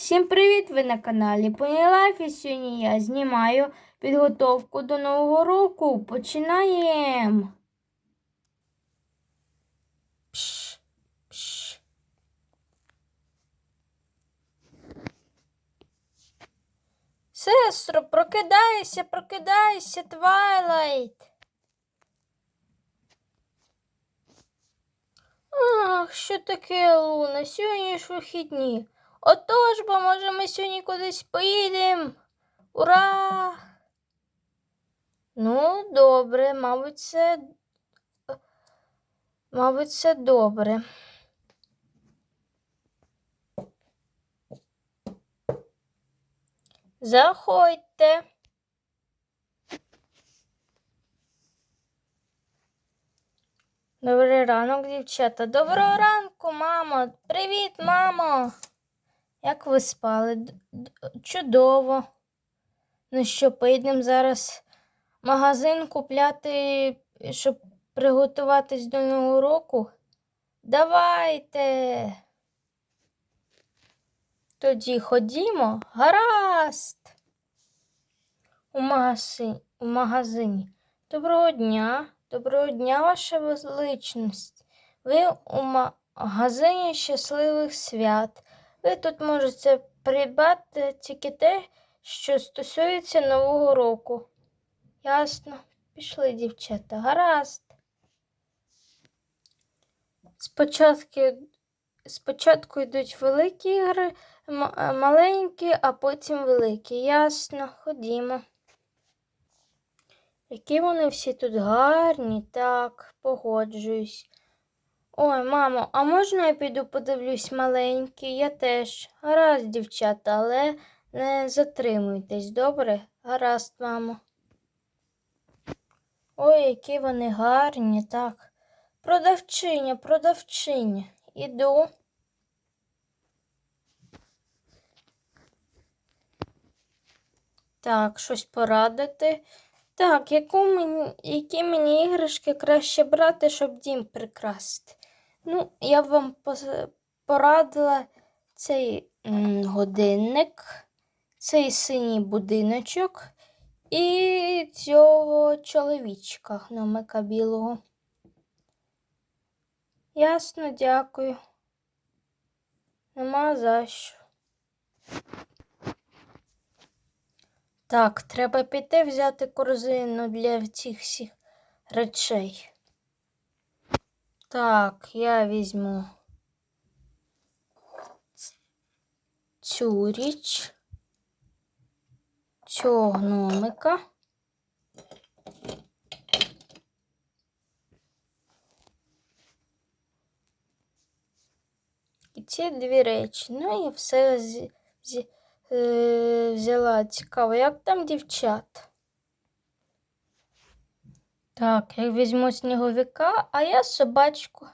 Всім привіт! Ви на каналі Понілайф і сьогодні я знімаю підготовку до Нового року. Починаємо! Сестро, прокидайся, прокидайся, Твайлайт. Ах, що таке, Луна? Сьогодні ж вихідні. Отож, бо може ми сьогодні кудись поїдемо. Ура! Ну, добре, мабуть, це. Мабуть, це добре. Заходьте. Добрий ранок, дівчата. Доброго ранку, мамо. Привіт, мамо. Як ви спали? Чудово. Ну що, поїдемо зараз в магазин купляти, щоб приготуватись до Нового року? Давайте. Тоді ходімо. Гаразд. У магазині. У магазині. Доброго дня. Доброго дня, ваша величність. Ви у магазині щасливих свят. Ви тут можете придбати тільки те, що стосується Нового року. Ясно. Пішли, дівчата. Гаразд. Спочатку, спочатку йдуть великі ігри, е, маленькі, а потім великі. Ясно, ходімо. Які вони всі тут гарні, так, погоджуюсь. Ой, мамо, а можна я піду подивлюсь маленькі? Я теж. Гаразд, дівчата, але не затримуйтесь, добре? Гаразд, мамо. Ой, які вони гарні, так. Продавчиня, продавчиня. Іду. Так, щось порадити. Так, яку мені, які мені іграшки краще брати, щоб дім прикрасити? Ну, я б вам порадила цей годинник, цей синій будиночок і цього чоловічка гномика білого. Ясно, дякую. Нема за що. Так, треба піти взяти корзину для цих всіх речей. Так, я візьму цю річ, цього гномика. І ці дві речі. Ну і все з, з, е, взяла. Цікаво, як там дівчат? Так, я візьму сніговика, а я собачку.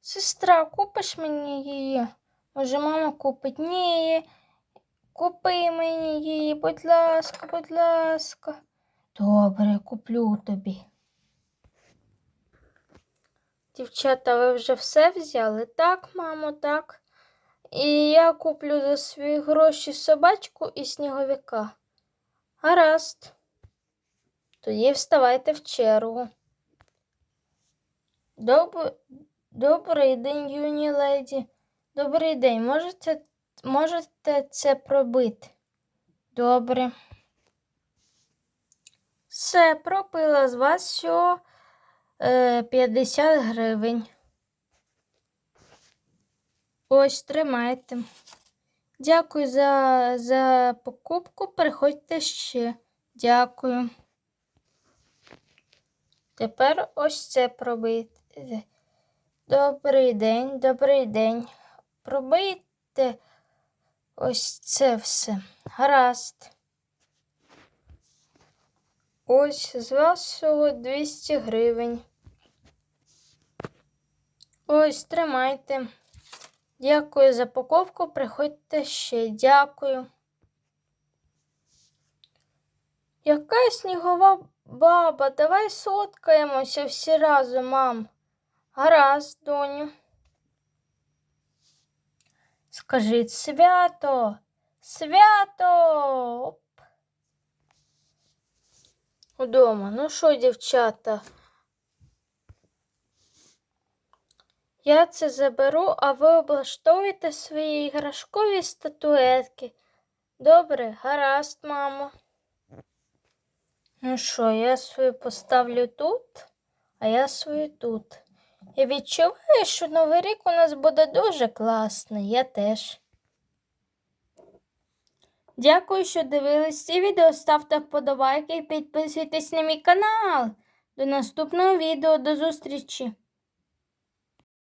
Сестра, купиш мені її? Може, мама купить? Ні. Купи мені її, будь ласка, будь ласка. Добре, куплю тобі. Дівчата, ви вже все взяли? Так, мамо, так. І я куплю за свої гроші собачку і сніговика. Гаразд. Тоді вставайте в чергу. Доб... Добрий день, юні леді. Добрий день. Можете, можете це пробити? Добре. Все, пропила з вас всього е, 50 гривень. Ось, тримайте. Дякую за, за покупку. Приходьте ще. Дякую. Тепер ось це пробити. Добрий день, добрий день. Пробийте ось це все. Гаразд. Ось з вас всього 200 гривень. Ось, тримайте. Дякую за покупку. Приходьте ще. Дякую. Яка снігова баба, давай соткаємося всі разом, мам. Гаразд, доню. Скажіть свято, свято. Оп. Удома. Ну що, дівчата? Я це заберу, а ви облаштовуєте свої іграшкові статуетки. Добре, гаразд, мамо. Ну що, я свою поставлю тут, а я свою тут. Я відчуваю, що Новий рік у нас буде дуже класний, я теж. Дякую, що дивились ці відео. Ставте вподобайки і підписуйтесь на мій канал. До наступного відео, до зустрічі!